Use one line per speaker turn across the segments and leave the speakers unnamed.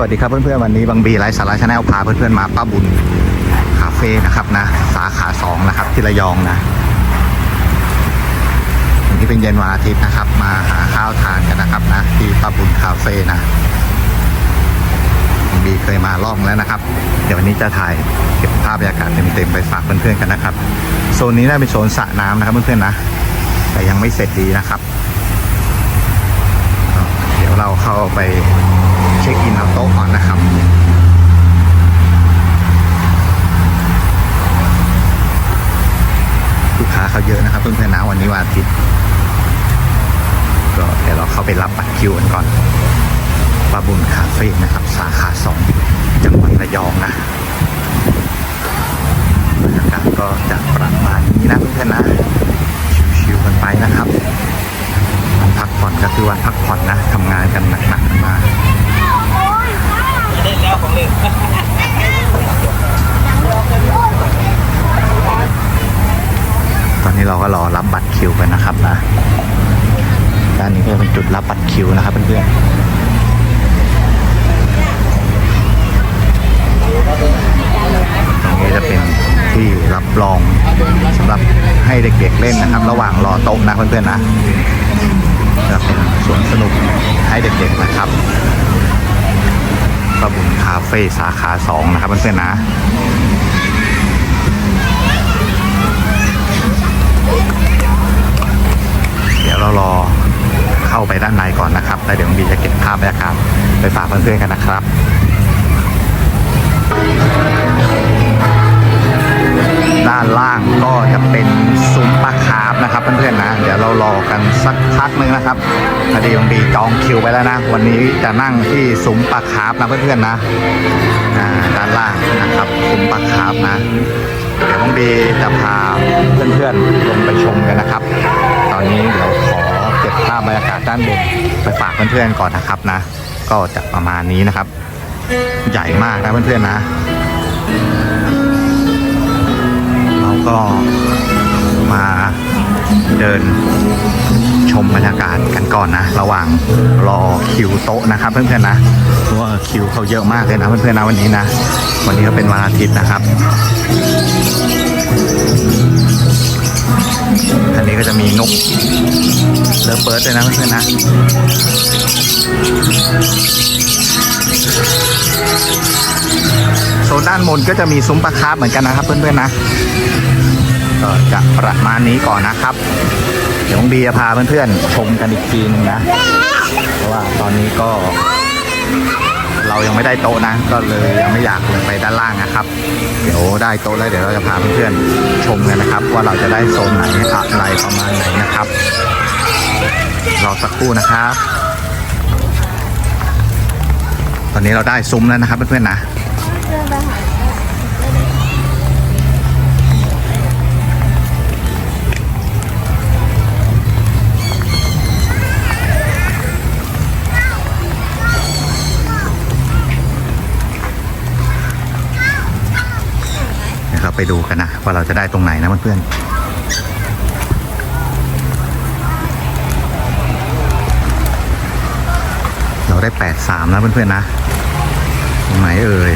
สวัสดีครับเพื่อนๆวันนี้บางบีไลฟ์สาระชาแนลพาเพื่อนๆมาป้าบุญคาเฟ่นะครับนะ สาขาสองนะครับ ที่ระยองนะวันนี้เป็นเย็นวันอาทิตย์นะครับ มาหาข้าวทานกันนะครับนะที่ป้าบุญคาเฟ่นะบางบีเคยมาล่องแล้วนะครับ เดี๋ยววันนี้จะถ่ายเก็บภาพบรรยากาศเต็มๆไปฝากเพื่อนๆกันนะครับโซนนี้น่าเป็นโซนสระน้ำนะครับเพื่อนๆนะ แต่ยังไม่เสร็จดีนะครับ เดี๋ยวเราเข้าไป ช็คอินเอาโต๊ะก่อนนะครับลูกค้าเขาเยอะนะครับเพื่อนๆนะวันนี้วันอาทิตย์ก็เดี๋ยวเราเข้าไปรับบัตรคิวกันก่อนปาบุญคาเฟ่นะครับ สาขาสองจังหวัดระยองนะบรรยากาศก็จะประมาณนี้นะเพื่อนๆนะชิวๆกันไปนะครับวันพักผ่อนก็คือวันพักผ่อนนะทำงานกันหนักๆมา
ล่นแล้วของเล่น
ตอนนี้เราก็รอรับบัตรคิวกันนะครับนะด้านนี้ก็จะเป็นจุดรับบัตรคิวนะครับเพื่อนๆตรงนี้จะเป็นที่รับรองสำหรับให้เด็กๆเล่นนะครับ ระหว่างรอโต๊ะนะเพื่อนๆนะจะเป็นสวนสนุกให้เด็กๆนะครับ ประบุญคาเฟ่สาขาสองนะครับเพื่อนๆนะ เดี๋ยวเรารอเข้าไปด้านในก่อนนะครับแล้วเดี๋ยวบีจะเก็บภาพบรรยากาศไปฝากเพื่อนๆกันนะครับด้านล่างก็จะเป็นซุ้มปลาคาร์ฟ นะครับเพื่อนๆนะ เดี๋ยวเรารอกันสักพักหนึงนะครับพอดีบางบีจองคิวไปแล้วนะ วันนี้จะนั่งที่ซุ้มปลาคาร์ฟนะเพื่อนๆนะด้านล่างนะครับซุ้มปลาคาร์ฟนะ เดี๋ยวบางบีจะพาเพื่อนๆลงไปชมกันนะครับ ตอนนี้เดี๋ยวขอเก็บภาพบรรยากาศด้านบนไปฝากเพื่อนๆก่อนนะครับนะ ก็จะประมาณนี้นะครับ ใหญ่มากนะเพื่อนๆนะ เราก็ เดินชมบรรยากาศกันก่อนนะ ระหว่างรอคิวโต๊ะนะครับเพื่อนๆนะเพราะว่าคิวเขาเยอะมากเลยนะเพื่อนๆนะวันนี้นะ วันนี้ก็เป็นวันอาทิตย์นะครับอันนี้ก็จะมีนกเลอเปิร์ดด้วยนะเพื่อนๆนะโซนด้านบนก็จะมีซุ้มปลาคาร์ฟเหมือนกันนะครับเพื่อนๆนะ ก็จะประมาณนี้ก่อนนะครับ เดี๋ยวบีจะพาเพื่อนๆชมกันอีกทีนึงนะ เพราะว่าตอนนี้ก็ เรายังไม่ได้โต๊ะนะ ก็เลยยังไม่อยากลงไปด้านล่างนะครับ เดี๋ยวได้โต๊ะแล้วเดี๋ยวเราจะพาเพื่อนๆชมกันนะครับ ว่าเราจะได้โซนไหนอะไรประมาณไหนนะครับรอสักครู่นะครับ ตอนนี้เราได้ซุ้มแล้วนะครับเพื่อนๆนะ ไปดูกันนะ ว่าเราจะได้ตรงไหนนะเพื่อนๆเราได้แปดสามนะเพื่อนๆนะตรงไหนเอ่ย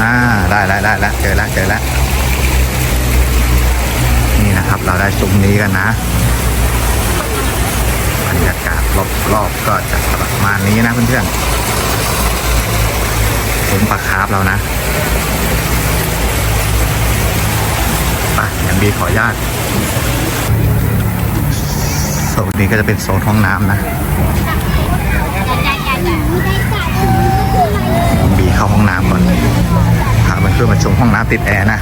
อ่าได้แล้วได้แล้วเจอแล้วเจอแล้วนี่นะครับเราได้ซุ้มนี้กันนะบรรยากาศรอบๆก็จะประมาณนี้นะเพื่อนๆ ผมปลาคาร์ฟเรานะไปอย่างดีขออนุญาตโซนนี้ก็จะเป็นโซนห้องน้ำนะบีเข้าห้องน้ำก่อนพาเพื่อมาชมห้องน้ำติดแอร์นะ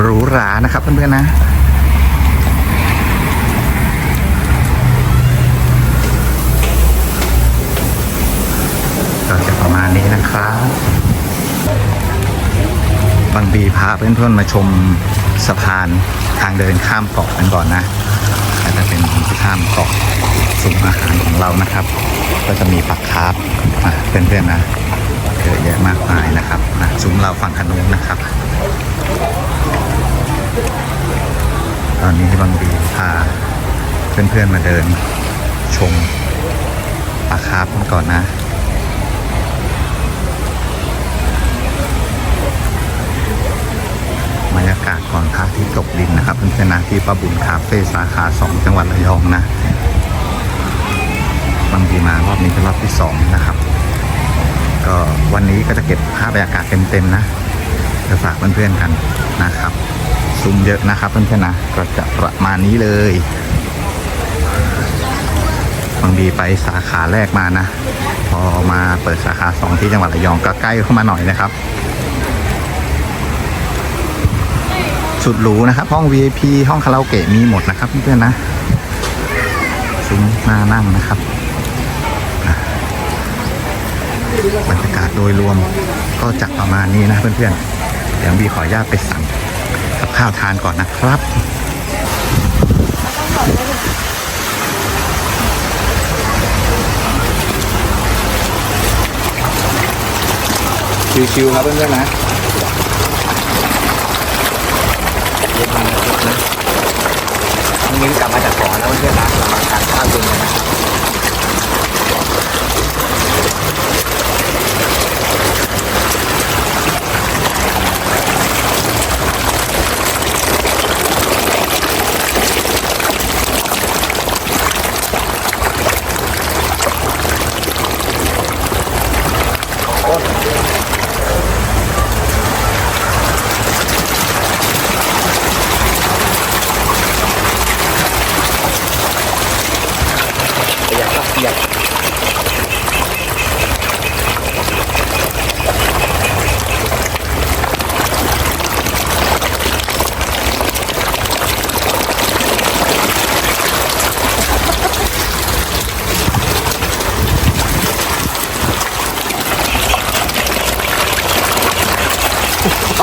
หรูหรานะครับเพื่อนๆนะ ก็จะประมาณ นะครับบางบีพาเพื่อนๆมาชมสะพานทางเดินข้ามเกาะกันก่อนนะก็จะเป็นข้ามเกาะซุ้มอาหารของเรานะครับ ก็จะมีปักคาร์ฟอะเพื่อนๆนะเยอะแยะมากมายนะครับนะซุ้มเราฝั่งขนุนนะครับ ตอนนี้บางดีพาเพื่อนๆมาเดินชมปลาคาร์ฟกันก่อนนะ บรรยากาศก่อนพระอาที่ตกดินนะครับเพื่อนๆนะที่ป้าบุญคาเฟ่สาขาสองจังหวัดระยองนะบางทีมารอบนี้เป็นรอบที่สองนะครับ ก็วันนี้ก็จะเก็บภาพบรรยากาศเต็มๆนะจะฝากเพื่อนๆกันนะครับซูมเยอะนะครับเพื่อนๆนะก็จะประมาณนี้เลยบางทีไปสาขาแรกมานะ พอมาเปิดสาขาสองที่จังหวัดระยองก็ใกล้เข้ามาหน่อยนะครับ สุดหรูนะครับ ห้อง VIP ห้องคาราโอเกะมีหมดนะครับเพื่อนๆนะซุ้มหน่านั่งนะครับบรรยากาศโดยรวมก็จะประมาณนี้นะเพื่อนๆ เดี๋ยวบีขออนุญาตไปสั่งกับข้าวทานก่อนนะครับชิวๆครับเพื่อนๆนะ เย็นมาแล้วนะ น้องมิ้กลับมาจากหอแล้วเพื่อนๆนะเรามาทานข้าวเย็นกันนะครับ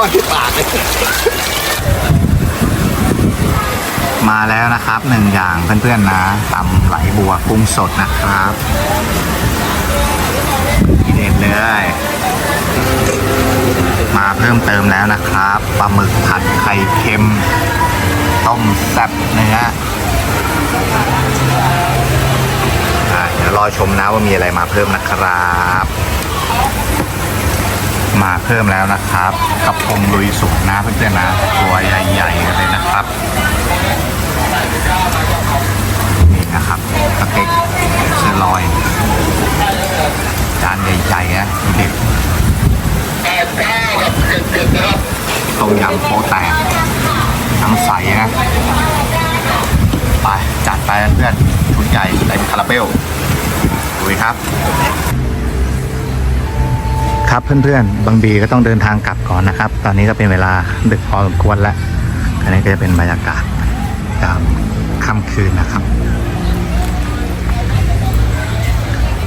อดที่ปากเลยมาแล้วนะครับหนึ่งอย่างเพื่อนๆนะตำไหลบัวกุ้งสดนะครับทีเด็ดเลยมาเพิ่มเติมแล้วนะครับปลาหมึกผัดไข่เค็ม ต้มแซ่บเนื้ออะเดี๋ยวรอชมนะว่ามีอะไรมาเพิ่มนะครับ มาเพิ่มแล้วนะครับกระพงลุยสุกนะเพื่อนๆนะตัวใหญ่ๆเลยนะครับนี่นะครับสเต็กเซอร์ลอยจานใหญ่ๆนะดูดิต้มยำโป๊แตกน้ำใสนะไปจัดไปเพื่อนชุดใหญ่เต็มคาราเบลดูครับ ครับเพื่อนๆ บางบีก็ต้องเดินทางกลับก่อนนะครับ ตอนนี้ก็เป็นเวลาดึกพอสมควรแล้วอันนี้ก็จะเป็นบรรยากาศยามค่ำคืนนะครับ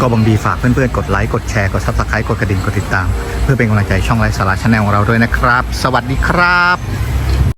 ก็บางบีฝากเพื่อนๆ กดไลค์ กดแชร์ กดซับสไครต์กดกระดิ่ง กดติดตาม เพื่อเป็นกำลังใจช่องไลฟ์สาระชาแนลของเราด้วยนะครับ สวัสดีครับ